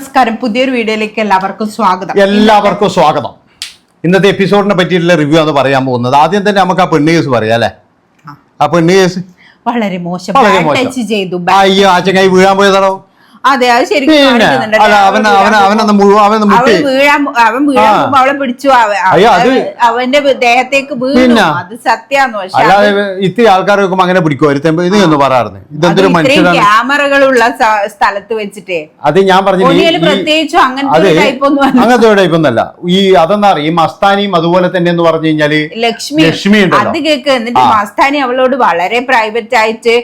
നമസ്കാരം. പുതിയൊരു വീഡിയോയിലേക്ക് എല്ലാവർക്കും സ്വാഗതം. എല്ലാവർക്കും സ്വാഗതം. ഇന്നത്തെ എപ്പിസോഡിനെ പറ്റിയിട്ടുള്ള റിവ്യൂ ആണ് പറയാൻ പോകുന്നത്. ആദ്യം തന്നെ നമുക്ക് ആ പെണ്ണ് കേസ് പറയാം അല്ലേ? ആ. പെണ്ണ് കേസ്? വളരെ മോശം. ചെയ്തു. അയ്യോ ആ ചങ്ങായി വീഴാൻ പോയതാണോ? അതെ അത് ശരിക്കും വീഴാൻ അവൻ വീഴാൻ അവളെ പിടിച്ചു. അവന്റെ ദേഹത്തേക്ക് വീണു. അത് സത്യാന്ന് പക്ഷെ ഇത്തിരി ആൾക്കാരൊക്കെ അങ്ങനെ പിടിക്കും ഇത് പറയാറുണ്ട്. ഇതെന്തൊരു ക്യാമറകളുള്ള സ്ഥലത്ത് വെച്ചിട്ടേ. അത് ഞാൻ പറഞ്ഞു പ്രത്യേകിച്ചും അങ്ങനത്തെ. അങ്ങനത്തെ ടൈപ്പ് ഒന്നല്ല ഈ അതെന്താ ഈ മസ്താനിയും അതുപോലെ തന്നെ എന്ന് പറഞ്ഞു കഴിഞ്ഞാൽ ലക്ഷ്മി. ലക്ഷ്മി അത് കേക്ക്. എന്നിട്ട് മസ്താനി അവളോട് വളരെ പ്രൈവറ്റ് ആയിട്ട്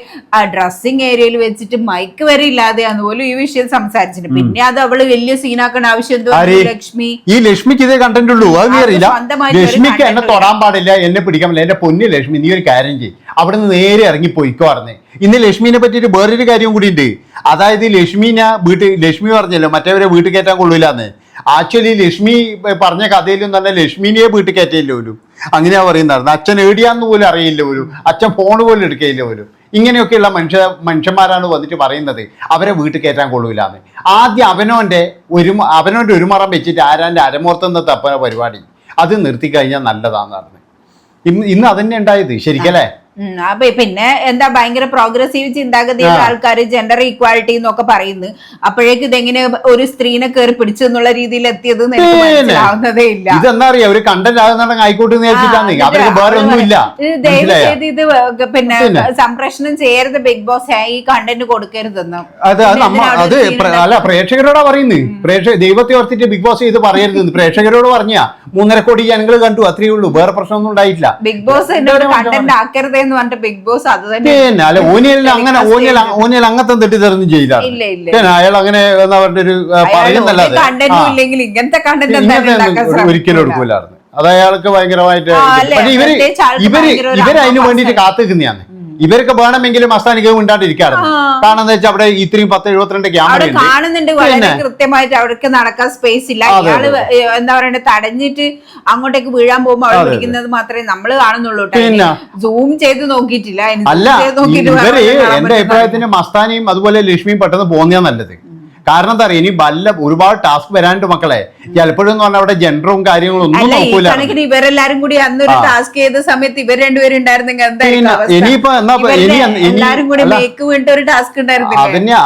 ഡ്രസ്സിങ് ഏരിയയിൽ വെച്ചിട്ട് മൈക്ക് വരെ ഇല്ലാതെയാന്ന് പോലും ഈ വിഷയം സംസാരിച്ചിട്ട് പിന്നെ അത് അവൾ വലിയ സീനാക്കേണ്ട ആവശ്യം എന്തോ ലക്ഷ്മി. ഈ ലക്ഷ്മിക്ക് ഇതേ കണ്ടന്റ് ഉള്ളൂ. അത് നീ അറിയില്ല. ലക്ഷ്മിക്ക് എന്നെ തൊടാൻ പാടില്ല. എന്നെ പിടിക്കാൻ പറ്റില്ല എന്റെ പൊന്നു ലക്ഷ്മി നീ ഒരു കാര്യം ചെയ്യും. അവിടെ നിന്ന് നേരെ ഇറങ്ങി പോയിക്കോ പറഞ്ഞേ ഇന്ന് ലക്ഷ്മിനെ പറ്റിയിട്ട് വേറൊരു കാര്യം കൂടി ഉണ്ട്. അതായത് ലക്ഷ്മിനെ വീട്ടിൽ ലക്ഷ്മി പറഞ്ഞല്ലോ മറ്റവരെ വീട്ടിൽ കയറ്റാൻ കൊള്ളൂലെന്ന്. ആക്ച്വലി ലക്ഷ്മി പറഞ്ഞ കഥയിലും തന്നെ ലക്ഷ്മിനെ വീട്ടിൽ കയറ്റിയില്ല പോലും. അങ്ങനെയാ പറയുന്നത്. അച്ഛൻ ഏടിയാന്ന് പോലും അറിയില്ല പോലും. അച്ഛൻ ഫോൺ പോലും എടുക്കയില്ല പോലും. ഇങ്ങനെയൊക്കെയുള്ള മനുഷ്യ മനുഷ്യന്മാരാണ് വന്നിട്ട് പറയുന്നത്. അവരെ വീട്ടിൽ കയറ്റാൻ കൊള്ളൂലാന്ന്. ആദ്യം അവനോന്റെ ഒരു അവനോന്റെ ഒരു മറം വെച്ചിട്ട് ആരാന്റെ അരമോർത്തുന്ന തപ്പന പരിപാടി. അത് നിർത്തി കഴിഞ്ഞാൽ നല്ലതാന്ന് പറഞ്ഞു ഇന്ന് ഇന്ന് അതന്നെ ഉണ്ടായത്. ശരിക്കല്ലേ? അപ്പൊ പിന്നെ എന്താ ഭയങ്കര പ്രോഗ്രസീവ് ചിന്താഗതിയുള്ള. ആൾക്കാർ ജെൻഡർ ഈക്വാലിറ്റി എന്നൊക്കെ പറയുന്നു അപ്പോഴേക്ക് ഇതെങ്ങനെ ഒരു സ്ത്രീനെ കയറി പിടിച്ചു എന്നുള്ള രീതിയിൽ എത്തിയത്. മനസ്സിലാവുന്നതേ ഇല്ല. ഇതെന്താ അറിയാം? ഒരു കണ്ടന്റ് ആകുന്ന ആയിക്കോട്ടെ ഇത് പിന്നെ. സംപ്രേഷണം ചെയ്യരുത് ബിഗ് ബോസ് ഈ കണ്ടന്റ് കൊടുക്കരുതെന്ന്. അത് അത് അല്ല പ്രേക്ഷകരോടാ പറയുന്നത് പ്രേക്ഷക ദൈവത്തെ ഓർത്തിട്ട് ബിഗ് ബോസ് ഇത് പറയരുത് പ്രേക്ഷകരോട് പറഞ്ഞ മൂന്നര കോടി ജനങ്ങൾ കണ്ടു അത്രയേ ഉള്ളൂ. വേറെ പ്രശ്നമൊന്നും ഉണ്ടായിട്ടില്ല. ബിഗ് ബോസ് എന്നോട് കണ്ടന്റ് ആക്കരുത് എന്ന് പറഞ്ഞിട്ട് ബിഗ് ബോസ് അത് തന്നെ പിന്നെ ഓനിയൽ അങ്ങനെ ഓനിയൽ ഓനിയൽ അങ്ങനത്തെ തെറ്റിദ്ധരൊന്നും ചെയ്താണ് അയാൾ അങ്ങനെ എന്താ പറഞ്ഞൊരു പറയുന്നല്ലാതെ ഇല്ലെങ്കിൽ ഇങ്ങനത്തെ കണ്ടന്റ് ഒരിക്കലും. എടുക്കൂലായിരുന്നു അത് അയാൾക്ക് ഭയങ്കരമായിട്ട്? ഇവർ ഇവർ ഇവർ അതിന് വേണ്ടിട്ട് വേണ്ടിയിട്ട്. കാത്തു നിൽക്കുന്നതാണ് ഇവർക്ക് വേണമെങ്കിലും അസ്ഥാനിക ഉണ്ടാണ്ടിരിക്കാറുണ്ട് കാരണം വെച്ചാൽ അവിടെ ഇത്രയും പത്ത് എഴുപത്തിരണ്ട് ക്യാമറ കാണുന്നുണ്ട് വളരെ കൃത്യമായിട്ട് അവർക്ക് നടക്കാൻ സ്പേസ് ഇല്ല. ഇയാൾ എന്താ പറയണ്ടേ തടഞ്ഞിട്ട് അങ്ങോട്ടേക്ക് വീഴാൻ പോകുമ്പോ അവിടെ പിടിക്കുന്നത് മാത്രമേ നമ്മൾ കാണുന്നുള്ളൂ. സൂം ചെയ്ത് നോക്കിയിട്ടില്ല. അല്ല ഇവർ എന്റെ അഭിപ്രായത്തിന് മസ്താനിയും അതുപോലെ ലക്ഷ്മിയും പെട്ടെന്ന് പോകുന്നതാ നല്ലത്. കാരണം എന്താ പറയുക ഇനി വല്ല ഒരുപാട് ടാസ്ക് വരാനുണ്ട് മക്കളെ. ചിലപ്പോഴും എന്ന് പറഞ്ഞാൽ അവിടെ ജെൻഡറും കാര്യങ്ങളും ഒന്നും നോക്കൂല. ഇവരെല്ലാരും കൂടി അന്നൊരു. ടാസ്ക് ചെയ്ത സമയത്ത് ഇവർ രണ്ടുപേരും ഉണ്ടായിരുന്നെങ്കിൽ? ഇനിയിപ്പോ എന്നാ എല്ലാരും കൂടി അല്ല. മേക്ക് വീണ്ട ഒരു ടാസ്ക്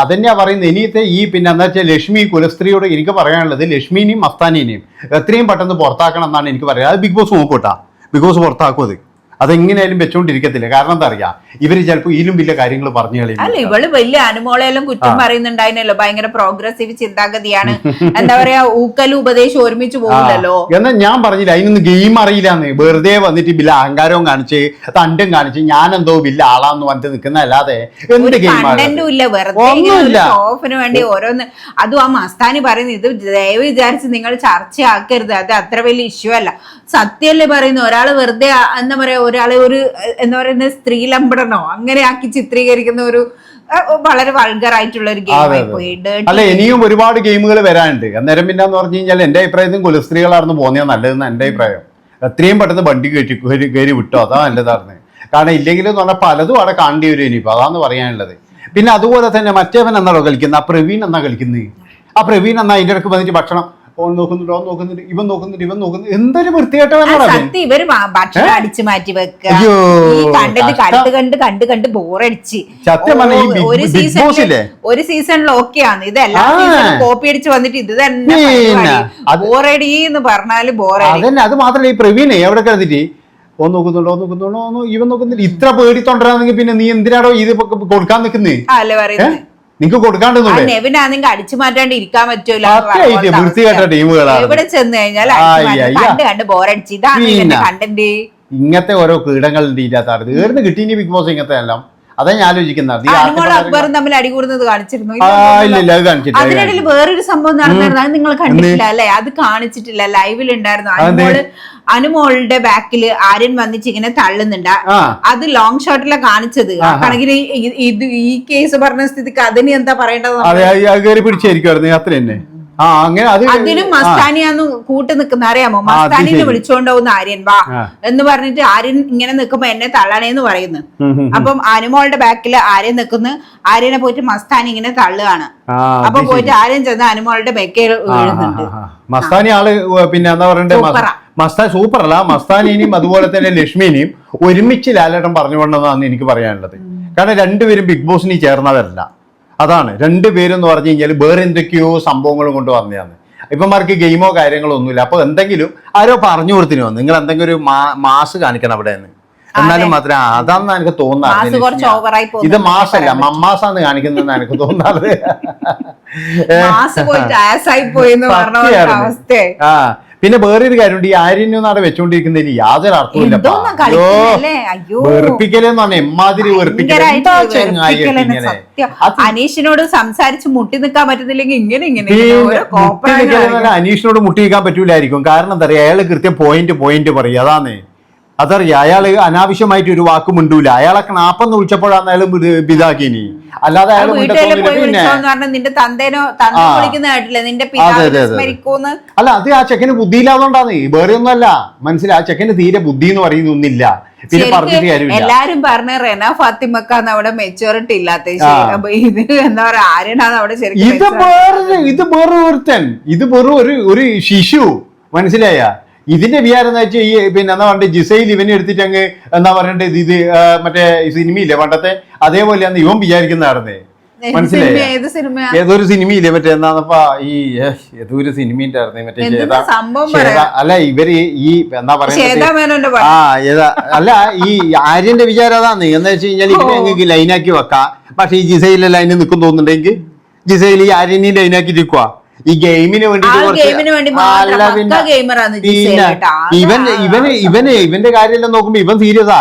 അതന്നെയാ പറയുന്നത്. ഇനിയത്തെ ഈ പിന്നെ എന്താ വെച്ചാൽ ലക്ഷ്മി കുലസ്ത്രീയോട് എനിക്ക് പറയാനുള്ളത് ലക്ഷ്മിനെയും മസ്താനിനെയും എത്രയും പെട്ടെന്ന് പുറത്താക്കണം എന്നാണ് എനിക്ക് പറയുന്നത് അത് ബിഗ് ബോസ് നോക്കൂട്ടാ. ബിഗ് ബോസ് പുറത്താക്കും അത്. അതെങ്ങനെയായാലും വെച്ചോണ്ടിരിക്കത്തില്ല. കാരണം എന്താ അറിയാം? ഇവർ ചിലപ്പോൾ ഇതിലും വലിയ കാര്യങ്ങൾ പറഞ്ഞു അല്ല കളയും ഇവൾ വലിയ അനുമോളെല്ലാം കുറ്റം പറയുന്നുണ്ടായിരുന്നല്ലോ ഭയങ്കര പ്രോഗ്രസീവ് ചിന്താഗതിയാണ്. എന്താ പറയാ ഊക്കലും ഉപദേശം ഒരുമിച്ച് പോകുന്നല്ലോ. എന്നാൽ ഞാൻ പറഞ്ഞില്ല അതിനൊന്നും ഗെയിം അറിയില്ലാന്ന്. വെറുതെ വന്നിട്ട് ബില്ല അഹങ്കാരവും കാണിച്ച് തണ്ടും കാണിച്ച് ഞാൻ എന്തോ ബില്ല ആളാന്ന് വന്നിട്ട് നിൽക്കുന്ന അല്ലാതെ എന്ത് ഗെയിം ഇല്ല. വെറുതെ വേണ്ടി ഓരോന്ന്. അതും ആ മസ്താനി പറയുന്നത് ഇത് ദയവ് വിചാരിച്ച് നിങ്ങൾ ചർച്ചയാക്കരുത്. അത് അത്ര വലിയ ഇഷ്യൂ അല്ല. സത്യല്ലേ പറയുന്നു ഒരാൾ വെറുതെ എന്താ പറയാ ഒരാളെ ഒരു എന്താ പറയുന്നത് ലംബടനോ അങ്ങനെ ആക്കി ചിത്രീകരിക്കുന്ന ഒരു വളരെ വൾഗർ ആയിട്ടുള്ള ഒരു ഗെയിം. പോയി. അല്ല ഇനിയും ഒരുപാട് ഗെയിമുകൾ വരാനുണ്ട്. അന്നേരം പിന്നെ എന്ന് പറഞ്ഞു കഴിഞ്ഞാൽ എന്റെ അഭിപ്രായത്തിൽ കുലസ്ത്രീകളായിരുന്നു പോകുന്നതാ നല്ലതെന്ന് എന്റെ അഭിപ്രായം. എത്രയും പെട്ടെന്ന് വണ്ടി കയറ്റി കയറി വിട്ടോ? അതാ നല്ലതായിരുന്നു കാരണം ഇല്ലെങ്കിൽ എന്ന് പറഞ്ഞാൽ പലതും അവിടെ കാണേണ്ടി വരും ഇനിയിപ്പോ അതാന്ന് പറയാനുള്ളത്. പിന്നെ അതുപോലെ തന്നെ മറ്റേവൻ എന്നാണോ കളിക്കുന്നത്? ആ പ്രവീൺ എന്നാ കളിക്കുന്നത്? ആ പ്രവീൺ എന്നാ അതിന്റെ ഇടയ്ക്ക് വന്നിട്ട് ഭക്ഷണം ഓൻ നോക്കുന്നുണ്ട് ഓൺ നോക്കുന്നുണ്ട് ഇവൻ നോക്കുന്നുണ്ട് ഇവൻ നോക്കുന്നു എന്തൊരു വൃത്തികെട്ടവനാണ് ഇവർ ഭക്ഷണം അടിച്ചു മാറ്റി വെക്കുക കഷ്ടം. കണ്ട് കണ്ട് കണ്ട് കണ്ട് ബോറടിച്ച്. ഒരു ബോസില്ലേ? ഒരു സീസണിൽ ഓക്കെ ഇത് എല്ലാ കോപ്പി അടിച്ച് വന്നിട്ട് ഇത് തന്നെ ബോറടി എന്ന് പറഞ്ഞാൽ ബോറടി. അതന്നെ അത് മാത്രല്ല ഈ പ്രവീണേ എവിടെ കിടന്നിട്ട്? ഓ നോക്കുന്നുണ്ടോ നോക്കുന്നുണ്ടോ ഇവൻ നോക്കുന്നില്ല ഇത്ര പേടിത്തൊണ്ടരാണെങ്കിൽ പിന്നെ നീ എന്തിനാടോ ഇത് കൊടുക്കാൻ നിൽക്കുന്നേ അല്ലേ പറയുന്നത് നിങ്ങക്ക് ആ നെവിനാ നെവിനാണെങ്കിൽ അടിച്ചു മാറ്റാണ്ട് ഇരിക്കാൻ പറ്റൂല ടീമുകളാണ് എവിടെ ചെന്ന് കഴിഞ്ഞാൽ. കണ്ട് കണ്ട് ബോറടിച്ച് ഇതാണ് കണ്ടന്റ് ഇങ്ങനത്തെ ഓരോ കീടങ്ങളുടെ ഇല്ലാത്ത ഏർന്ന് കിട്ടി ബിഗ് ബോസ് ഇങ്ങനത്തെ എല്ലാം. അതാ ഞാൻ ആലോചിക്കുന്നത് അക്ബറും തമ്മിൽ അടികൂടുന്നത് കാണിച്ചിരുന്നു. അതിനിടയിൽ വേറൊരു സംഭവം നടന്നിരുന്നു. അത് നിങ്ങൾ കണ്ടിട്ടില്ല അല്ലെ? അത് കാണിച്ചിട്ടില്ല. ലൈവിൽ ഉണ്ടായിരുന്നു. അനുമോൾ അനുമോളുടെ ബാക്കിൽ ആര്യൻ വന്നിച്ച് ഇങ്ങനെ തള്ളുന്നുണ്ട് അത് ലോങ് ഷോട്ടിലെ കാണിച്ചത്. കണക്കിന് ഈ- ഇത് ഈ കേസ് പറഞ്ഞ സ്ഥിതിക്ക് അതിന് എന്താ പറയേണ്ടത് പിടിച്ചായിരിക്കും അത്ര തന്നെ. ആ അങ്ങനെ അത് അതിനും മസ്താനിയാന്ന് കൂട്ട് നിൽക്കുന്ന അറിയാമോ? മസ്താനിനെ ശരി. ആര്യൻ വാ എന്ന് പറഞ്ഞിട്ട് ആര്യൻ ഇങ്ങനെ നിക്കുമ്പോ എന്നെ തള്ളണേന്ന് പറയുന്നു. അപ്പം അനുമോളുടെ ബാക്കിൽ ആര്യൻ നിക്കുന്നു. ആര്യനെ പോയിട്ട് മസ്താനി ഇങ്ങനെ തള്ളുകയാണ് അപ്പൊ പോയിട്ട് ആര്യൻ ചെന്ന് അനുമോളുടെ ബെക്കയിൽ വീഴുന്നുണ്ട്. മസ്താനി ആൾ പിന്നെ എന്താ പറയണ്ടേ. മസ്താൻ സൂപ്പർ അല്ല മസ്താനിനെയും അതുപോലെ തന്നെ ലക്ഷ്മിനെയും ഒരുമിച്ച് ലാലേട്ടൻ പറഞ്ഞുകൊണ്ടെന്നാണ് എനിക്ക് പറയാനുള്ളത്. കാരണം രണ്ടുപേരും ബിഗ് ബോസിന് ചേർന്നവരല്ല. അതാണ്. രണ്ടുപേരും എന്ന് പറഞ്ഞു കഴിഞ്ഞാൽ വേറെ എന്തൊക്കെയോ സംഭവങ്ങളും കൊണ്ട് വന്നതാണ്. ഇപ്പമാർക്ക് ഗെയിമോ കാര്യങ്ങളോ ഒന്നുമില്ല. അപ്പൊ എന്തെങ്കിലും ആരോ പറഞ്ഞു കൊടുത്തിന്. വന്നു നിങ്ങൾ എന്തെങ്കിലും ഒരു മാസ് കാണിക്കണം അവിടെ നിന്ന് എന്നാലും മാത്രമേ അതാന്ന് എനിക്ക് തോന്നാറ് ഇത് മാസല്ല. മമ്മാസാന്ന് കാണിക്കുന്നതെന്ന് എനിക്ക് തോന്നാറ്. ആ. പിന്നെ വേറൊരു കാര്യമുണ്ട് ഈ ആര്യനും നാടെ വെച്ചോണ്ടിരിക്കുന്നതിൽ യാതൊരു അർത്ഥമില്ല വെറുപ്പിക്കലെന്നാണ് വെറുപ്പിക്കലെന്ന് എമ്മാതിരി അനീഷിനോട് സംസാരിച്ച് മുട്ടി നിൽക്കാൻ പറ്റുന്നില്ലെങ്കിൽ ഇങ്ങനെ ഇങ്ങനെ അനീഷിനോട് മുട്ടി നിൽക്കാൻ പറ്റൂലായിരിക്കും. കാരണം എന്താ പറയാ അയാൾ കൃത്യം പോയിന്റ് പോയിന്റ് പറയും. അതാന്ന്. അതറിയാം അയാൾ അനാവശ്യമായിട്ട് ഒരു വാക്ക് മിണ്ടൂല. അയാളെ ക്നാപ്പെന്ന് വിളിച്ചപ്പോഴാണ് അയാൾ ഇതാക്കിനി അല്ലാതെ അയാൾ നിന്റെ തന്തേനോ തന്ത ആ. നിന്റെ പിതാവിനെ അല്ല അത് ആ ചെക്കന് ബുദ്ധിയില്ലാത്തോണ്ടാണ് വേറെ ഒന്നല്ല മനസ്സിലായി ആ ചെക്കന് തീരെ ബുദ്ധി എന്ന് പറയുന്നൊന്നില്ല പിന്നെ പറഞ്ഞിട്ട് കാര്യമില്ല. എല്ലാരും പറഞ്ഞ റെന ഫാത്തിമക്കാന്ന് അവിടെ മെച്ചൂറിറ്റി ഇല്ലാത്ത ഇത് എന്താ പറയാ അവിടെ ശരിക്കും ഇത് വേറെ ഇത് വേറെ ഒരുത്തൻ. ഇത് വെറും ഒരു ഒരു ശിശു. മനസ്സിലായ? ഇതിന്റെ വിചാരം എന്ന് വെച്ചാൽ ഈ പിന്നെ എന്താ പറയുക ജിസൈൽ ഇവനെ എടുത്തിട്ട് അങ്ങ് എന്താ പറയണ്ടത് ഇത് മറ്റേ സിനിമയില്ലേ പണ്ടത്തെ? അതേപോലെയാണ് ഇവൻ വിചാരിക്കുന്നതായിരുന്നേ മനസ്സിലായി? ഏതൊരു സിനിമയില്ലേ മറ്റേ എന്താന്നപ്പാ ഈ ഏതൊരു ഏതോ ഒരു സിനിമയുടെ ആയിരുന്നേ മറ്റേ ശ്വേത? അല്ല ഇവർ ഈ എന്താ മേനോന്റെ ആ ഏതാ അല്ല ഈ ആര്യന്റെ വിചാരം അതാന്ന്. എന്ന് വെച്ച് കഴിഞ്ഞാൽ ഇവനെ അങ്ങ് ലൈനാക്കി വെക്കാം. പക്ഷെ ഈ ജിസൈലെ ലൈനിൽ നിൽക്കും തോന്നുന്നുണ്ടെങ്കിൽ ജിസൈൽ ഈ ആര്യനെയും ലൈനാക്കി നിൽക്കുക ഈ ഗെയിമിന് വേണ്ടി ഇവൻ. ഇവൻ. ഇവന് ഇവന് ഇവന്റെ കാര്യമെല്ലാം നോക്കുമ്പോ ഇവൻ സീരിയസാ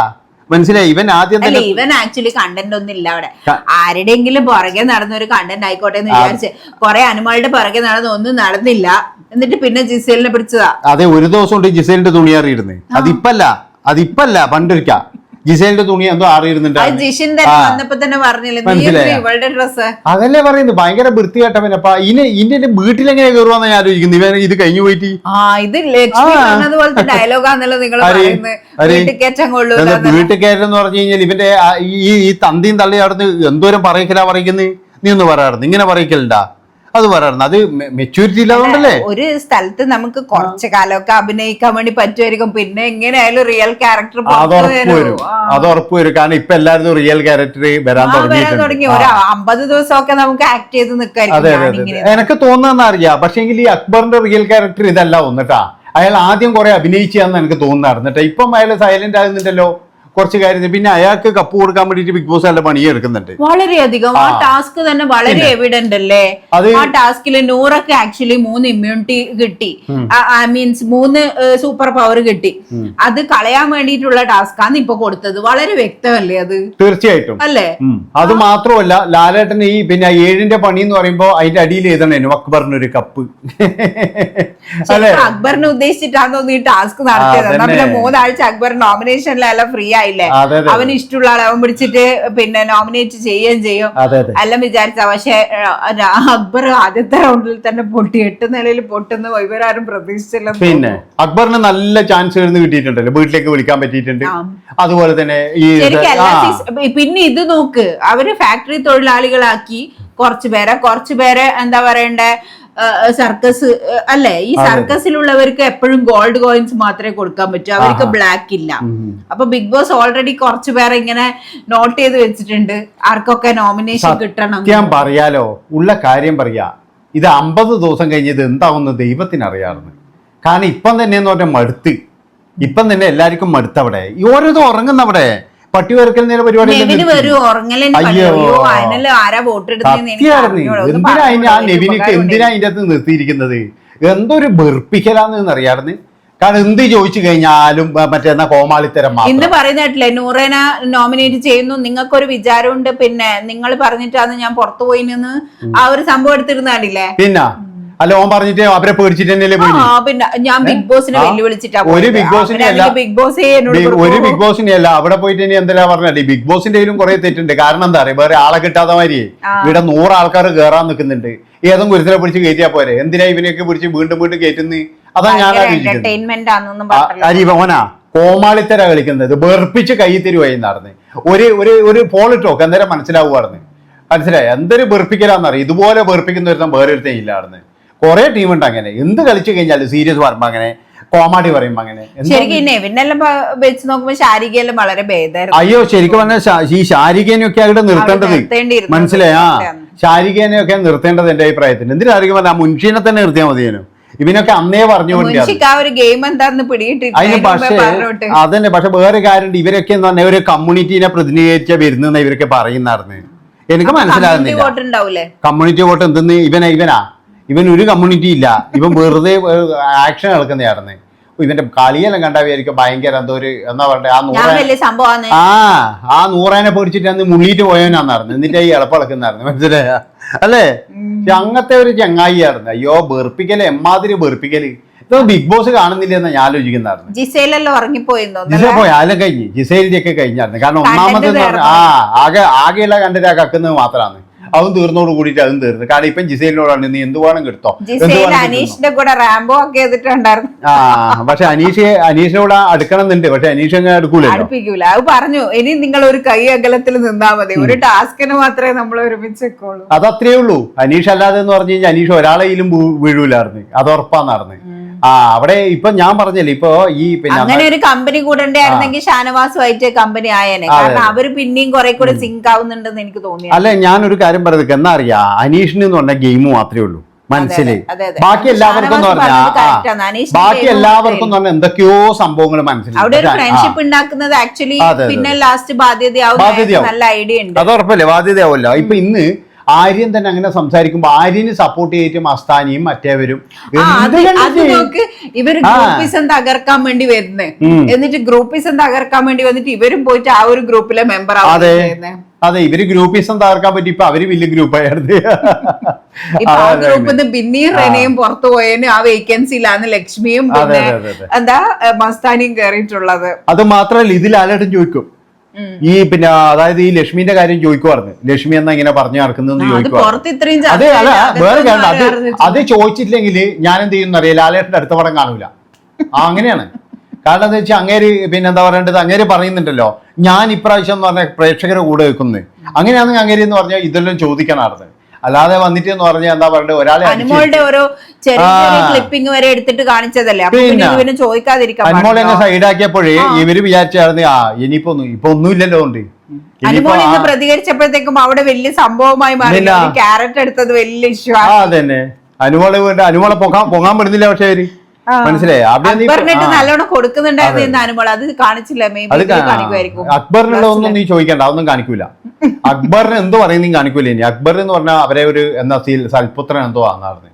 മനസ്സിലായി? ഇവൻ ആദ്യം തന്നെ ഇവൻ ആക്ച്വലി കണ്ടന്റ് ഒന്നും ഇല്ല അവിടെ. ആരുടെയെങ്കിലും പുറകെ നടന്ന ഒരു കണ്ടന്റ് ആയിക്കോട്ടെ എന്ന് വിചാരിച്ച് കൊറേ അനുമളുടെ പുറകെ നടന്ന ഒന്നും നടന്നില്ല. എന്നിട്ട് പിന്നെ ജിസേലിനെ പിടിച്ചതാ. അതെ ഒരു ദിവസം കൊണ്ട് ജിസേലിന്റെ തുണിയാറിയിരുന്നേ അതിപ്പല്ല അതിപ്പല്ല പണ്ടൊരിക്ക. ജിസേലിന്റെ തുണി എന്തോ അറിയിരുന്നുണ്ട് അതല്ലേ പറയുന്നത്? ഭയങ്കര വൃത്തികെട്ടവനപ്പ ഇനി ഇന്റെ വീട്ടിൽ എങ്ങനെ കയറുവാന്ന് ഞാൻ ആലോചിക്കുന്നു ഇവൻ ഇത് കഴിഞ്ഞു പോയിട്ട്? വീട്ടിൽ കയറ്റെന്ന് പറഞ്ഞു കഴിഞ്ഞാൽ ഇവന്റെ ഈ തന്തിയും തള്ളി അവിടുന്ന് എന്തോരം പറയിക്കലാ പറയുന്നത്? നീ ഒന്ന് പറയാറുണ്ട് ഇങ്ങനെ പറയിക്കലുണ്ടാ? അത് പറയാറുണ്ട് അത് മെച്ചൂരിറ്റി ഇല്ലാതുകൊണ്ടല്ലേ ഒരു സ്ഥലത്ത് നമുക്ക് കുറച്ചു കാലമൊക്കെ അഭിനയിക്കാൻ വേണ്ടി പറ്റുമായിരിക്കും. പിന്നെ എങ്ങനെയായാലും റിയൽ ക്യാരക്ടർ അത് ഉറപ്പ് വരും. അത് ഉറപ്പ് വരും. കാരണം ഇപ്പൊ എല്ലാവരും റിയൽ ക്യാരക്ടർ വരാൻ തുടങ്ങി. ഒരു അമ്പത് ദിവസമൊക്കെ നമുക്ക് ആക്ട് ചെയ്ത് നിൽക്കായിരിക്കും എനിക്ക് തോന്നുന്ന അറിയാം പക്ഷെ ഈ അക്ബറിന്റെ റിയൽ ക്യാരക്ടർ ഇതല്ല ഒന്നിട്ടാ അയാൾ ആദ്യം കുറെ അഭിനയിച്ചാന്ന് എനിക്ക് കേട്ടോ. ഇപ്പം അയാൾ സൈലന്റ് ആകുന്നുണ്ടല്ലോ. കുറച്ച് കാര്യം പിന്നെ അയാൾക്ക് കപ്പ് കൊടുക്കാൻ വേണ്ടിട്ട് ബിഗ് ബോസ് നല്ല പണി എടുക്കുന്നുണ്ട്. വളരെയധികം. ആ ടാസ്ക് തന്നെ വളരെ എവിഡന്റ് അല്ലേ? ആ ടാസ്കിൽ നൂറൊക്കെ ആക്ച്വലി മൂന്ന് ഇമ്മ്യൂണിറ്റി കിട്ടി. ഐ മീൻസ് മൂന്ന് സൂപ്പർ പവർ കിട്ടി. അത് കളയാൻ വേണ്ടിയിട്ടുള്ള ടാസ്ക് ആണ് ഇപ്പൊ കൊടുത്തത്. വളരെ വ്യക്തമല്ലേ അത്? തീർച്ചയായിട്ടും. അല്ലേ. അത് മാത്രമല്ല ലാലേട്ടൻ ഈ പിന്നെ ഏഴിന്റെ പണി എന്ന് പറയുമ്പോ അതിന്റെ അടിയിൽ എഴുതണേനു അക്ബറിന് ഒരു കപ്പ്. അല്ലെ? അക്ബറിനെ ഉദ്ദേശിച്ചിട്ടാണോ ഈ ടാസ്ക് നടത്തിയത്? മൂന്നാഴ്ച അക്ബർ നോമിനേഷനിലെല്ലാം ഫ്രീ ആയില്ലേ അതെ അവന് ഇഷ്ടമുള്ള ആളെ അവൻ പിടിച്ചിട്ട് പിന്നെ നോമിനേറ്റ് ചെയ്യുകയും ചെയ്യും. എല്ലാം വിചാരിച്ച പക്ഷെ അക്ബർ ആദ്യത്തെ റൗണ്ടിൽ തന്നെ പൊട്ടി എട്ട് നിലയിൽ പൊട്ടുന്ന. ഇവരാരും പ്രതീക്ഷിച്ചില്ല പിന്നെ അക്ബറിന് നല്ല ചാൻസ് കിട്ടിയിട്ടുണ്ടല്ലോ. വീട്ടിലേക്ക് വിളിക്കാൻ പറ്റിയിട്ടുണ്ട്. അതുപോലെ തന്നെ ഈ പിന്നെ ഇത് നോക്ക്. അവർ ഫാക്ടറി തൊഴിലാളികളാക്കി കുറച്ചു പേരെ കുറച്ചു പേരെ എന്താ പറയണ്ടേ സർക്കസ് അല്ലേ? ഈ സർക്കസിലുള്ളവർക്ക് എപ്പോഴും ഗോൾഡ് കോയിൻസ് മാത്രമേ കൊടുക്കാൻ പറ്റൂ. അവർക്ക് ബ്ലാക്ക് ഇല്ല. അപ്പൊ ബിഗ് ബോസ് ഓൾറെഡി കുറച്ചു പേരെ ഇങ്ങനെ നോട്ട് ചെയ്ത് വെച്ചിട്ടുണ്ട്. ആർക്കൊക്കെ നോമിനേഷൻ കിട്ടണം? ഞാൻ പറയാലോ. ഉള്ള കാര്യം പറയാ. ഇത് അമ്പത് ദിവസം കഴിഞ്ഞത് എന്താവുന്ന ദൈവത്തിന് അറിയാറുണ്ട് കാരണം ഇപ്പം തന്നെ എന്ന് പറഞ്ഞാൽ മടുത്ത്. ഇപ്പം തന്നെ എല്ലാവർക്കും മടുത്തവിടെ. ഓരോ ഓരോന്നും ഉറങ്ങുന്നവിടെ. പട്ടി വരക്കൽ നേരെ പരിപാടി എന്തിനാ ആ നെവിനിക്ക് എന്തിനാ അതിന്റെ അകത്ത് നിർത്തിയിരിക്കുന്നത്? എന്തൊരു വെറുപ്പിക്കലാന്ന് അറിയാറുണ്ട് കാരണം എന്ത് ചോദിച്ചു കഴിഞ്ഞാലും മറ്റേ കോമാളിത്തരം ഇന്ന് മാത്രം പറയുന്ന കേട്ടില്ലേ നൂറേന നോമിനേറ്റ് ചെയ്യുന്നു. നിങ്ങൾക്കൊരു വിചാരമുണ്ട്. പിന്നെ നിങ്ങൾ പറഞ്ഞിട്ടാണ് ഞാൻ പുറത്തു പോയിന്ന് ആ ഒരു സംഭവം എടുത്തിരുന്ന കണ്ടില്ലേ? പിന്നെ? അല്ല ഓൻ പറഞ്ഞിട്ട് അവരെ പേടിച്ചിട്ട് തന്നെയല്ലേ പോയി ആ പിന്നെ ഞാൻ ബിഗ് ബോസിനെ. വെല്ലുവിളിച്ചിട്ടാ ഒരു ബിഗ് ബോസിനെ അല്ല. ബിഗ് ബോസേ ഒരു ബിഗ് ബോസിന്റെ അല്ല അവിടെ പോയിട്ട് ഇനി എന്തെല്ലാം പറഞ്ഞാൽ ബിഗ് ബോസിന്റെയിലും കുറെ തെറ്റുണ്ട്. കാരണം എന്താ പറയുക വേറെ ആളെ കിട്ടാത്ത മാതിരി. ഇവിടെ നൂറ് ആൾക്കാർ കയറാൻ നിൽക്കുന്നുണ്ട്. ഏതും ഗുരുതരെ പിടിച്ച് കയറ്റിയാ പോരെ? എന്തിനാ ഇവനെയൊക്കെ പിടിച്ച് വീണ്ടും വീണ്ടും കയറ്റുന്നു? അതാ ഞാൻ ആലോചിക്കുന്നത്. എന്റർടൈൻമെന്റ് ആണെന്നൊന്നും ആ, പറഞ്ഞില്ല അരി മോനാ കോമാളിത്തര കളിക്കുന്നത്. വെറുപ്പിച്ച് കൈ തരുവായി നടന്ന്. ഒരു ഒരു ഒരു പോളിട്ടോക്ക് അന്നേരം മനസ്സിലാവുമായിരുന്നു മനസ്സിലായി? എന്തൊരു വെറുപ്പിക്കലാന്നറിയാം ഇതുപോലെ വെറുപ്പിക്കുന്ന ഒരുത്തം വേറൊരുത്തേ ഇല്ലായിരുന്നു കുറെ ടീമുണ്ട് അങ്ങനെ. എന്ത് കളിച്ചു കഴിഞ്ഞാലും സീരിയസ് പറയുമ്പോ അങ്ങനെ കോമാഡി പറയുമ്പോ അങ്ങനെ. ശരിക്കും നെവിനെല്ലാം വെച്ച് നോക്കുമ്പോ ശാരികയെല്ലാം വളരെ ഭേദമായിരുന്നു അയ്യോ ശരിക്കും പറഞ്ഞാൽ ഈ ശാരികനെയൊക്കെ അവിടെ നിർത്തേണ്ടത് മനസ്സിലായാ? ശാരികനെയൊക്കെ ആ നിർത്തേണ്ടത് എന്റെ അഭിപ്രായത്തിൽ. എന്തിനായിരിക്കും പറഞ്ഞാൽ മുൻഷീനെ തന്നെ നിർത്തിയാൽ മതിയേനു? ഇവനൊക്കെ അന്നേ പറഞ്ഞു ആ അതിന് പക്ഷേ അതന്നെ പക്ഷെ വേറെ കാര്യം ഇവരൊക്കെ എന്ന് പറഞ്ഞാൽ ഒരു കമ്മ്യൂണിറ്റീനെ പ്രതിനിധീകരിച്ച വരുന്ന ഇവരൊക്കെ പറയുന്നായിരുന്നു എനിക്ക് മനസ്സിലാകുന്നില്ല. കമ്മ്യൂണിറ്റി വോട്ട് എന്തെന്ന് ഇവനാ ഇവനാ? ഇവൻ ഒരു കമ്മ്യൂണിറ്റി ഇല്ല. ഇവൻ വെറുതെ ആക്ഷൻ നടക്കുന്നതായിരുന്നു ഇവന്റെ കളിയെല്ലാം കണ്ടാ വിചാരിക്കും ഭയങ്കര എന്തോ ഒരു എന്താ പറയണ്ടേ ആ നൂറ ആ ആ നൂറേനെ പേടിച്ചിട്ട് അന്ന് മുള്ളിയിട്ട് പോയവനാന്നായിരുന്നു. എന്നിട്ട് ഈ ഇളപ്പിളക്കുന്നായിരുന്നു മനസ്സിലായ? അല്ലേ? പക്ഷെ അങ്ങനത്തെ ഒരു ചങ്ങായിയായിരുന്നു. അയ്യോ വെറുപ്പിക്കൽ എമ്മാതിരി വെറുപ്പിക്കൽ. ഇതൊന്നും ബിഗ് ബോസ് കാണുന്നില്ല എന്ന് ഞാൻ ആലോചിക്കുന്നായിരുന്നു ജിസയിലെല്ലാം ജിസ പോയി അതെല്ലാം കഴിഞ്ഞ്. ജിസേലിന്റെ ഒക്കെ കഴിഞ്ഞായിരുന്നു. കാരണം ഒന്നാമത് ആ ആകെ ആകെയുള്ള കണ്ടിട്ട് ആ കക്കുന്നത് മാത്രമാണ് അതും തീർന്നോട് കൂടിയിട്ട് അതും തീർന്നു. കാരണം ഇപ്പം ജിസേലിനോടാണ് നീ എന്ത് വേണം കിട്ടോ. അനീഷിന്റെ കൂടെ റാംബോ ഒക്കെ ചെയ്തിട്ടുണ്ടായിരുന്നു. ആ പക്ഷെ അനീഷ് അനീഷിനോട് അടുക്കണം എന്നുണ്ട് പക്ഷെ അനീഷ് അങ്ങനെ അടുക്കൂലല്ലോ. അടുപ്പിക്കൂല. അത് പറഞ്ഞു ഇനി നിങ്ങൾ ഒരു കൈ അകലത്തിൽ നിന്നാ മതി. ഒരു ടാസ്കിന് മാത്രമേ നമ്മൾ ഒരുമിച്ച് അതത്രേ അത് അത്രേ ഉള്ളൂ. അനീഷ് അല്ലാതെ എന്ന് പറഞ്ഞു കഴിഞ്ഞാൽ അനീഷ് ഒരാളെയിലും വീഴൂലായിരുന്നു. അത് ഉറപ്പാന്നായിരുന്നു ആ അവിടെ ഇപ്പൊ ഞാൻ പറഞ്ഞില്ലേ ഇപ്പൊ ഈ പിന്നെ അങ്ങനെ ഒരു കമ്പനി കൂടണ്ടായിരുന്നെങ്കിൽ ഷാനവാസുമായിട്ട് കമ്പനി ആയേനെ. കാരണം അവർ പിന്നെയും കുറെ കൂടെ സിങ്ക് ആവുന്നുണ്ടെന്ന് എനിക്ക് തോന്നി ഞാൻ ഞാനൊരു കാര്യം പറയുന്നത് എന്നാ അറിയാ അനീഷിന് എന്ന് പറഞ്ഞ ഗെയിം മാത്രമേ ഉള്ളൂ മനസ്സിലായി. ബാക്കി എല്ലാവർക്കും എന്ന് പറഞ്ഞാൽ ബാക്കി എല്ലാവർക്കും എന്ന് പറഞ്ഞാൽ എന്തൊക്കെയോ സംഭവങ്ങൾ മനസ്സിലായി അവിടെ ഒരു ഫ്രണ്ട്ഷിപ്പ് ഉണ്ടാക്കുന്നത് ആക്ച്വലി. പിന്നെ ലാസ്റ്റ് ബാധ്യതയാവും. നല്ല ഐഡിയ ഉണ്ട്. അത് ഉറപ്പല്ലേ ബാധ്യതയാവല്ലോ ഇപ്പൊ ഇന്ന് ആര്യൻ തന്നെ അങ്ങനെ സംസാരിക്കുമ്പോ ആര്യന് സപ്പോർട്ട് ചെയ്തിട്ടും അസ്താനിയും മറ്റേവരും ഇവർ. ഗ്രൂപ്പിസം തകർക്കാൻ വേണ്ടി വരുന്നേ. എന്നിട്ട് ഗ്രൂപ്പിസം തകർക്കാൻ വേണ്ടി വന്നിട്ട് ഇവരും പോയിട്ട് ആ ഒരു ഗ്രൂപ്പിലെ മെമ്പർ അതെ അതെ ഇവർ ഗ്രൂപ്പിസം തകർക്കാൻ പറ്റി ഇപ്പൊ അവർ വലിയ ഗ്രൂപ്പായിരുന്നു നിന്ന് പിന്നെയും റെനയും പുറത്തു പോയതിന് ആ വേക്കൻസിയിലാണ് ലക്ഷ്മിയും. എന്താ മസ്താനിയും കയറിയിട്ടുള്ളത് അത് മാത്രല്ല ഇതിൽ ആലോട്ടും ചോദിക്കും. ഈ പിന്നെ അതായത് ഈ ലക്ഷ്മിന്റെ കാര്യം ചോദിക്കുവായിരുന്നു ലക്ഷ്മി എന്നാ ഇങ്ങനെ പറഞ്ഞു നടക്കുന്നതെന്ന് ഇത്രയും അതെ അല്ല വേറെ അത് അത് ചോദിച്ചിട്ടില്ലെങ്കിൽ ഞാൻ എന്ത് ചെയ്യുന്ന അറിയാം? ലാലേട്ടന്റെ അടുത്ത പടം കാണൂല. ആ അങ്ങനെയാണ്. കാരണം എന്താ വെച്ചാൽ അങ്ങേര് പിന്നെ എന്താ പറയേണ്ടത്? അങ്ങേര് പറയുന്നുണ്ടല്ലോ ഞാൻ ഇപ്രാവശ്യം എന്ന് പറഞ്ഞ പ്രേക്ഷകരെ കൂടെ വെക്കുന്നത് അങ്ങനെയാണെങ്കിൽ അങ്ങേരി എന്ന് പറഞ്ഞാൽ ഇതെല്ലാം ചോദിക്കണമായിരുന്നു. അല്ലാതെ വന്നിട്ട് എന്ന് പറഞ്ഞാൽ എന്താ പറയണ്ടത് ഒരാളെ അനുമോളുടെ ഓരോ ചെറിയ ക്ലിപ്പിംഗ് വരെ എടുത്തിട്ട് കാണിച്ചതല്ലേ? പിന്നെ. ചോദിക്കാതിരിക്കാൻ അനുമോൾ എന്നെ സൈഡ് സൈഡാക്കിയപ്പോഴേ ഇവർ വിചാരിച്ചായിരുന്നു ആ ഇനിയിപ്പോ ഒന്നും ഇപ്പൊ ഒന്നുമില്ലല്ലോ ഉണ്ട്. ഇനിയിപ്പോ അനുമോൾ ഇന്ന് പ്രതികരിച്ചപ്പോഴത്തേക്കും അവിടെ വലിയ സംഭവമായി മാറി. ക്യാരറ്റ് എടുത്തത് വലിയ ഇഷ്യൂ ആ. അതന്നെ. അനുമോളെ അനുമോളെ പൊങ്ങാൻ പൊങ്ങാൻ പെടുന്നില്ല പക്ഷേ അവർ. മനസ്സിലായി? അക്ബറിനിട്ട് നല്ലോണം കൊടുക്കുന്നുണ്ടായിരുന്നു അത്. കാണിച്ചില്ല അക്ബറിനുള്ള ഒന്നും നീ ചോദിക്കണ്ട അതൊന്നും കാണിക്കൂല. അക്ബറിന് എന്ത് പറയുന്നതും കാണിക്കൂല ഇനി. അക്ബർ എന്ന് പറഞ്ഞാൽ അവരെ ഒരു എന്താ സീൽ സൽപുത്രൻ എന്തോ ആണെന്നായിരുന്നു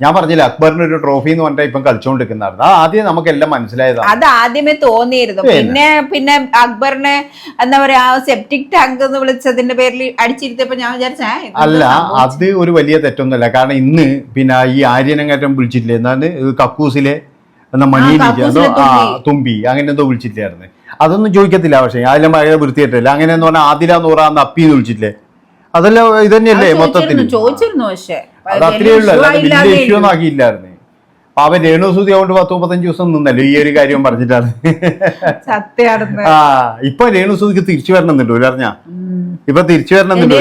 ഞാൻ പറഞ്ഞില്ല അക്ബറിന് ഒരു ട്രോഫി എന്ന് പറഞ്ഞാൽ ഇപ്പം കളിച്ചുകൊണ്ടിരിക്കുന്നതായിരുന്നു ആ ആദ്യം നമുക്കെല്ലാം മനസ്സിലായതാണ് അത് ആദ്യമേ തോന്നിയിരുന്നു. പിന്നെ. പിന്നെ അക്ബറിന് എന്താ പറയാ ആ സെപ്റ്റിക് ടാങ്ക് എന്ന് വിളിച്ചതിന്റെ പേരിൽ അടിച്ചിരുത്തിയപ്പോ ഞാൻ വിചാരിച്ചാ അല്ല അത് ഒരു വലിയ തെറ്റൊന്നുമല്ല. കാരണം ഇന്ന് പിന്നെ ഈ ആര്യനങ്ങാറ്റം വിളിച്ചിട്ടില്ലേ? എന്നാണ് കക്കൂസിലെ എന്നാ ആ തുമ്പി. അങ്ങനെ എന്തോ വിളിച്ചിട്ടില്ലായിരുന്നു. അതൊന്നും ചോദിക്കത്തില്ല പക്ഷേ അതിലും ഭയങ്കര വൃത്തിയായിട്ടല്ല അങ്ങനെ എന്ന് പറഞ്ഞാൽ ആദില നൂറാന്ന് അപ്പി എന്ന് വിളിച്ചിട്ടില്ലേ? അതെല്ലാം ഇത് തന്നെയല്ലേ മൊത്തത്തിൽ ചോദിച്ചിരുന്നു പക്ഷെ. അത് അത്രേ ഉള്ളൂ അല്ലാതെ വലിയ ഇഷ്യൂ ഒന്നും ആക്കിയില്ലായിരുന്നു. അപ്പൊ അവൻ രേണുസൂതി അതുകൊണ്ട് പത്ത് മുപ്പത്തഞ്ച് ദിവസം നിന്നല്ലോ ഈ ഒരു കാര്യം പറഞ്ഞിട്ടാണ്. ആ ഇപ്പൊ രേണുസൂതിക്ക് തിരിച്ചു വരണമെന്നുണ്ട് അറിഞ്ഞാ? ഇപ്പൊ തിരിച്ചു വരണമെന്നുണ്ട്?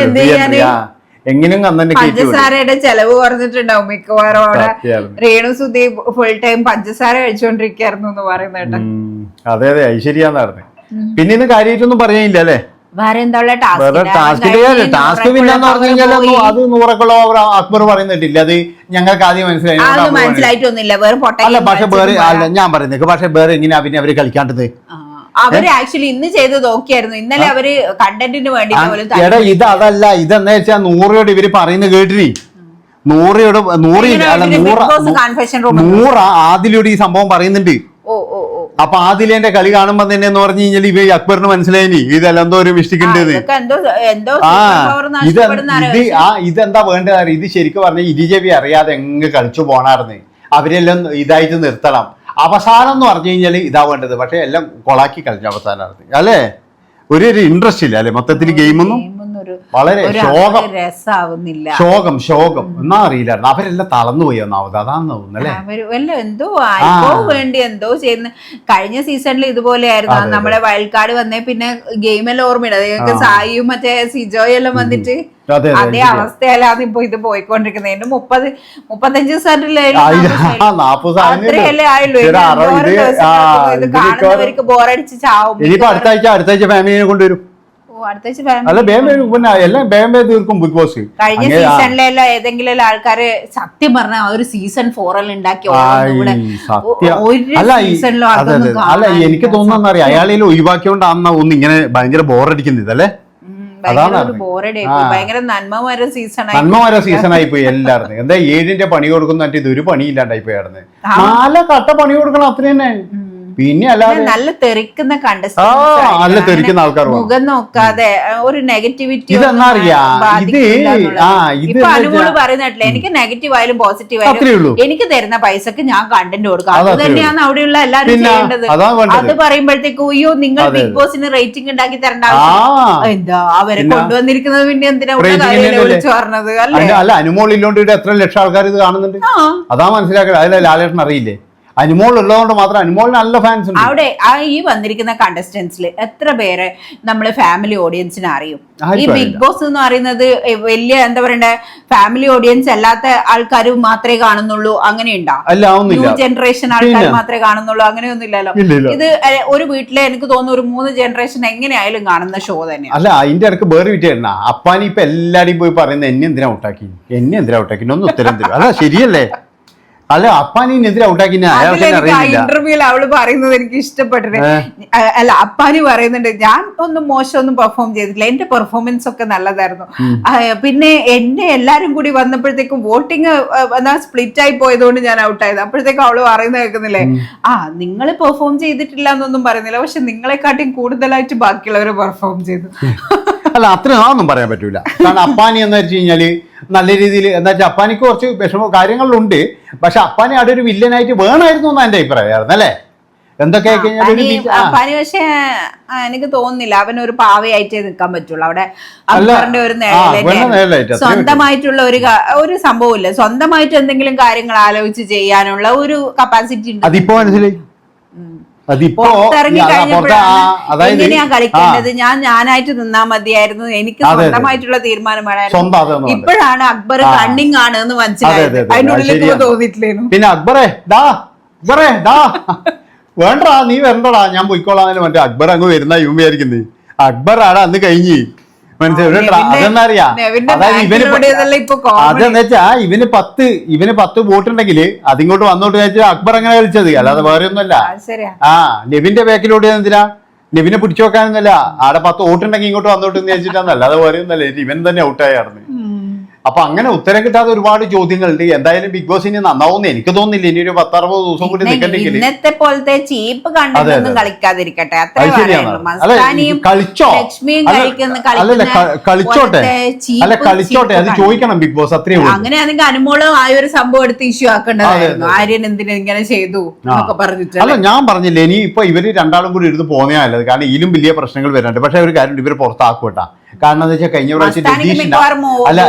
എങ്ങനെയും അന്നെ. പഞ്ചസാരയുടെ ചെലവ് കുറഞ്ഞിട്ടുണ്ടാവും മിക്കവാറും അവിടെ. സത്യായിരുന്നു. ഫുൾ ടൈം പഞ്ചസാര കഴിച്ചോണ്ടിരിക്കുന്നു എന്ന് പറയുന്ന കേട്ടോ. ഉം. അതെ അതെ അത് ശരിയാന്ന് പിന്നെ ഇന്ന് കാര്യമായിട്ടൊന്നും പറയാനില്ല അല്ലേ? വേറെ എന്താ ടാസ്ക് പിന്നെ പറഞ്ഞു കഴിഞ്ഞാൽ അത് നൂറക്കുള്ള അക്ബർ പറയുന്നിട്ടില്ല. അത് ഞങ്ങൾക്ക് ആദ്യം മനസ്സിലായി. മനസ്സിലായിട്ടൊന്നുമില്ല. വേറെ അല്ല പക്ഷെ വേറെ അല്ല ഞാൻ പറയുന്നത് പക്ഷെ വേറെ എങ്ങനെയാ പിന്നെ അവർ കളിക്കാണ്ടത് അവർ ആക്ച്വലി ഇന്ന് ചെയ്ത് നോക്കിയായിരുന്നു. ഇന്നലെ അവർ കണ്ടന്റിന് വേണ്ടി എടാ ഇത് അതല്ല ഇതെന്നാ വെച്ചാൽ നൂറയോട് ഇവർ പറയുന്നത് കേട്ടിരി നൂറയോട് നൂറ് അല്ല നൂറ നൂറ ആദിലോട് ഈ സംഭവം പറയുന്നുണ്ട്. അപ്പൊ ആദിലേന്റെ കളി കാണുമ്പോ തന്നെ എന്ന് പറഞ്ഞു കഴിഞ്ഞാൽ ഇവ അക്ബറിന് മനസ്സിലായി ഇതെല്ലാം എന്തോ ഒരു മിസ്റ്റേക്ക് ഉണ്ട് ആ ഇത് ഇത് ആ ഇതെന്താ വേണ്ടത് ഇത് ശരിക്കും പറഞ്ഞ ഇരുചെവി അറിയാതെ എങ്ങ് കളിച്ചു പോണാർന്ന്. അവരെല്ലാം ഇതായിട്ട് നിർത്തണം. അവസാനം എന്ന് പറഞ്ഞു കഴിഞ്ഞാൽ ഇതാ വേണ്ടത്. പക്ഷെ എല്ലാം കൊളാക്കി കളിച്ച അവസാനം അല്ലേ? ഒരു ഒരു ഇൻട്രസ്റ്റ് ഇല്ല അല്ലെ? മൊത്തത്തിൽ ഗെയിമൊന്നും വളരെ ശോകം. രസാവുന്നില്ല. ശോകം ശോകം. എന്നാ അറിയില്ല. അവരെല്ലാം തളർന്നു പോയി ഒന്നാമത്. അതാന്ന് തോന്നുന്നു എന്തോ ആർക്കോ വേണ്ടി എന്തോ ചെയ്യുന്ന. കഴിഞ്ഞ സീസണിൽ ഇതുപോലെ ആയിരുന്നു. നമ്മുടെ വയൽക്കാട് വന്നേ പിന്നെ ഗെയിമെല്ലാം ഓർമ്മയില്ല സായിയും മറ്റേ സിജോയെല്ലാം വന്നിട്ട് അതെ അതേ അവസ്ഥയിലാണ് ഇപ്പൊ ഇത് പോയിക്കൊണ്ടിരിക്കുന്നത്. എന്റെ മുപ്പത് മുപ്പത്തഞ്ച് ആ, നാപ്പത് സാധനം അത്രയല്ലേ ആയുള്ളൂ. ശരി, ഇനി അറുപത് എന്തോരം ഇത് ദിവസം ആ, നടക്കും? ഇത് ഇത് ബോറടിച്ച് ചാവും. ഇനിയിപ്പോ അടുത്ത ആഴ്ച അടുത്ത ആഴ്ച ഫാമിലിനെ കൊണ്ടുവരും. അല്ല ബേം വരും പിന്നെ എല്ലാം ബേം ബേ തീർക്കും ബിഗ് ബോസ് കഴിഞ്ഞ സീസണിലെല്ലാം ഏതെങ്കിലും ആൾക്കാര് സത്യം പറഞ്ഞ ആ ഒരു സീസൺ ഫോറിൽ ഉണ്ടാക്കി അല്ല എനിക്ക് തോന്നുന്നറിയാം അയാളിൽ അയാളെ ഒഴിവാക്കിയോണ്ടാന്ന ഒന്ന് ഇങ്ങനെ ഭയങ്കര ബോറടിക്കുന്നത് അല്ലേ? നന്മമാര സീസൺ ആയി. പോയി എല്ലാവർക്കും എന്താ ഏഴിന്റെ പണി കൊടുക്കുന്ന ഇത് ഒരു പണിയില്ലാണ്ടായി പോയി പോയായിരുന്നു നാല് കട്ട പണി കൊടുക്കണം അത്ര തന്നെ പിന്നെ അല്ലാതെ നല്ല തെറിക്കുന്ന നല്ല തെറിക്കുന്ന ആൾക്കാർ മുഖം നോക്കാതെ ഒരു നെഗറ്റിവിറ്റി ഇതെന്നാ അറിയാ, ഇത് ആ, ഇത് എന്താ അനുമോൾ എനിക്ക് നെഗറ്റീവ് ആയാലും പോസിറ്റീവ് ആയാലും എനിക്ക് തരുന്ന പൈസക്ക് ഞാൻ കണ്ടന്റ് കൊടുക്കാം. അത് തന്നെയാണ് അവിടെയുള്ള എല്ലാരും പിന്നെ ചെയ്യേണ്ടത്. അതാ പറയുമ്പോഴത്തേക്കും അയ്യോ നിങ്ങൾ ബിഗ് ബോസിന് റേറ്റിംഗ് ഉണ്ടാക്കി തരണ്ട എന്താ? അവരെ കൊണ്ടുവന്നിരിക്കുന്നത് പിന്നെ എന്തിനാ വിളിച്ചു പറഞ്ഞത്? അല്ല? അനുമോൾ ഇല്ലോണ്ട് ഇവിടെ എത്ര ലക്ഷം ആൾക്കാർ ഇത് കാണുന്നുണ്ട്? അതാ മനസ്സിലാക്കി അതിലെ ലാലേട്ടൻ അറിയില്ലേ? അനുമോൾ ഉള്ളതുകൊണ്ട് മാത്രം അനുമോളിന് നല്ല ഫാൻസ് ഉണ്ട്. അവിടെ ആ ഈ വന്നിരിക്കുന്ന കണ്ടസ്റ്റൻസിൽ എത്ര പേര് നമ്മൾ ഫാമിലി ഓഡിയൻസിനെ അറിയും? ഈ ബിഗ് ബോസ് എന്ന് പറയുന്നത് വലിയ എന്താ പറയണ്ടേ ഫാമിലി ഓഡിയൻസ് അല്ലാത്ത ആൾക്കാർ മാത്രമേ കാണുന്നുള്ളൂ അങ്ങനെയുണ്ടോ? അല്ല ന്യൂ ജനറേഷൻ ആൾക്കാർ മാത്രമേ കാണുന്നുള്ളൂ അങ്ങനെയൊന്നും ഇല്ലല്ലോ ഇല്ല ഇല്ല. ഇത് ഒരു വീട്ടിലെ എനിക്ക് തോന്നുന്നു ഒരു മൂന്ന് ജനറേഷൻ എങ്ങനെയായാലും കാണുന്ന ഷോ തന്നെ അല്ല അതിന്റെ ഇടയ്ക്ക് വേറെ വിറ്റായിരുന്ന അപ്പാനി ഇപ്പൊ എല്ലാരും പോയി പറയുന്നത് എന്നെ എന്തിനാ ഔട്ടാക്കി എന്നെ എന്തിനാ ഔട്ടാക്കി ഒന്ന് ഉത്തരം തരും അല്ല ശരിയല്ലേ? അല്ല അപ്പാനി എന്നെ എന്തിനാ ഔട്ടാക്കി ഇന്റർവ്യൂൽ അവൾ പറയുന്നത് എനിക്ക് ഇഷ്ടപ്പെട്ടിട്ട് അല്ല അപ്പാനി പറയുന്നുണ്ട് ഞാൻ ഒന്നും മോശമൊന്നും പെർഫോം ചെയ്തിട്ടില്ല. എന്റെ പെർഫോമൻസ് ഒക്കെ നല്ലതായിരുന്നു. പിന്നെ എന്നെ എല്ലാരും കൂടി വന്നപ്പോഴത്തേക്കും വോട്ടിങ് എന്നാ സ്പ്ലിറ്റ് ആയി പോയതുകൊണ്ട് ഞാൻ ഔട്ടായത് അപ്പോഴത്തേക്കും അവൾ പറയുന്നത് കേൾക്കുന്നില്ലേ? ആ നിങ്ങൾ പെർഫോം ചെയ്തിട്ടില്ല എന്നൊന്നും പറയുന്നില്ല. പക്ഷെ നിങ്ങളെക്കാട്ടിയും കൂടുതലായിട്ട് ബാക്കിയുള്ളവർ പെർഫോം ചെയ്തു. അല്ല അത്ര അതൊന്നും പറയാൻ പറ്റൂല. കാരണം അപ്പാനി എന്ന് വെച്ച് കഴിഞ്ഞാൽ നല്ല രീതിയിൽ എന്താ വെച്ചാൽ അപ്പാനിക്ക് കുറച്ച് വിഷമ കാര്യങ്ങളുണ്ട്. പക്ഷെ അപ്പാനി അവിടെ ഒരു വില്ലനായിട്ട് വേണമായിരുന്നു എന്നാ എന്റെ അഭിപ്രായമായിരുന്നു അല്ലേ? എന്തൊക്കെ അപ്പാനി പക്ഷെ എനിക്ക് തോന്നുന്നില്ല. അവൻ ഒരു പാവയായിട്ടേ നിൽക്കാൻ പറ്റുള്ളൂ. അവിടെ അക്ബറിന്റെ ഒരു നിഴലായിട്ട്, സ്വന്തമായിട്ടുള്ള ഒരു ഒരു സംഭവമില്ല. സ്വന്തമായിട്ട് എന്തെങ്കിലും കാര്യങ്ങൾ ആലോചിച്ച് ചെയ്യാനുള്ള ഒരു കപ്പാസിറ്റി ഉണ്ട്. അതിപ്പോ മനസ്സിലായി. അതിപ്പോ അതായത് കളിക്കേണ്ടത്. ഞാൻ ഞാനായിട്ട് നിന്നാ മതിയായിരുന്നു. എനിക്ക്. സ്വന്തമായിട്ടുള്ള തീരുമാനം വേണമായിരുന്നു. ഇപ്പോഴാണ് അക്ബർ. കണ്ണിങ് ആണ് എന്ന് മനസ്സിലായത്. അതെ, അതെ. അതിന്റെ അത് ഉള്ളിലേക്ക് ശരിയാണ്. തോന്നിയിട്ടില്ലേനു? പിന്നെ അക്ബറേ ഡാ അക്ബറേ ഡാ വേണ്ടടാ നീ വരണ്ടടാ. ഞാൻ പോയിക്കോളാം മറ്റേ അക്ബർ അങ്ങ് വരുന്ന യു വിചാരിക്കുന്നേ അക്ബർ ആടാ അന്ന് കഴിഞ്ഞ്. മനസ്സിലായി. നെവിന്റെ- അതെന്നാ അറിയാ നെവിന്റെ അതായത് ഇവന്. അതെന്ന് വെച്ചാ ഇവന് പത്ത് ഇവന് പത്ത് വോട്ടുണ്ടെങ്കിൽ അതിങ്ങോട്ട് വന്നോട്ട് വെച്ചാൽ അക്ബർ അങ്ങനെ കളിച്ചത്. അല്ലാതെ വേറെ ഒന്നുമല്ല ആ, ശരിയാ. ആ നെവിന്റെ ബാക്കിലൂടെ എന്തിനാ? നെവിനെ പിടിച്ചു വെക്കാനൊന്നുമല്ല ആടെ പത്ത് വോട്ടുണ്ടെങ്കിൽ ഇങ്ങോട്ട് വന്നോട്ട് എന്ന് വെച്ചിട്ടാന്നല്ല അല്ലാതെ വേറെ ഒന്നല്ല ഇവൻ തന്നെ ഔട്ടായിരുന്നു അപ്പൊ അങ്ങനെ ഉത്തരം കിട്ടാതെ ഒരുപാട് ചോദ്യങ്ങളുണ്ട്. എന്തായാലും ബിഗ് ബോസ് ഇനി നന്നാവുന്നു എനിക്ക് തോന്നുന്നില്ല. ഇനി ഒരു പത്തറുപത് ദിവസം കൂടി നിൽക്കണ്ടെങ്കിൽ ഇന്നത്തെ പോലത്തെ ചീപ്പ് കണ്ടൊന്നും. കളിക്കാതിരിക്കട്ടെ. കളിച്ചോ? അല്ലല്ല കളിച്ചോട്ടെ? അല്ല കളിച്ചോട്ടെ? അത് ചോദിക്കണം ബിഗ് ബോസ് അത്രേ ഉള്ളൂ. അങ്ങനെയാണെങ്കിൽ അനുമോൾ ആ ഒരു സംഭവം എടുത്ത് ഇഷ്യൂ ആക്കേണ്ടതായിരുന്നു. ആര്യൻ എന്തിനാ ഇങ്ങനെ ചെയ്തു എന്നൊക്കെ പറഞ്ഞിട്ട് അല്ല ഞാൻ പറഞ്ഞില്ലേ ഇനി ഇപ്പൊ ഇവർ രണ്ടാളും കൂടി ഇരുന്ന് പോന്നേ കാരണം ഇതിലും വലിയ പ്രശ്നങ്ങൾ വരാനുണ്ട്. പക്ഷെ ഒരു കാര്യം ഇവർ പുറത്താക്കൂട്ടാ കാരണം എന്താ വെച്ചാൽ കഴിഞ്ഞ പ്രാവശ്യം വോ- അല്ല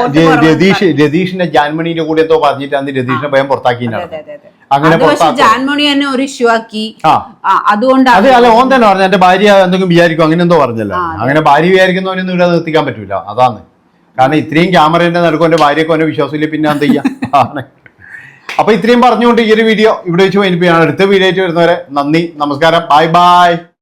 രതീഷ് രതീഷിന്റെ ജാൻമണിന്റെ കൂടെ എന്തോ പറഞ്ഞിട്ട് അന്ന് രതീഷിനെ ഭയം പുറത്താക്കി. അങ്ങനെ ജാൻമണി തന്നെ ഒരു ഇഷ്യൂ ആക്കി. ആ. ആ, അതുകൊണ്ടാണ് അതെ അല്ല ഓൻ തന്നെ പറഞ്ഞു എന്റെ ഭാര്യ എന്തെങ്കിലും വിചാരിക്കും അങ്ങനെ എന്തോ പറഞ്ഞല്ലോ. അങ്ങനെ ഭാര്യ വിചാരിക്കുന്നവനൊന്നും ഇവിടെ നിർത്തിക്കാൻ പറ്റൂല. അതാണ്. കാരണം ഇത്രയും ക്യാമറേന്റെ നടക്കും എന്റെ ഭാര്യക്ക് അവന്റെ വിശ്വാസമില്ല പിന്നെ എന്ത് ചെയ്യാം? അപ്പൊ ഇത്രയും പറഞ്ഞുകൊണ്ട് ഈ ഒരു വീഡിയോ ഇവിടെ വെച്ച് വൈകിപ്പിക്കുകയാണ് അടുത്ത വീഡിയോ ആയിട്ട് വരുന്നവരെ നന്ദി നമസ്കാരം. Bye bye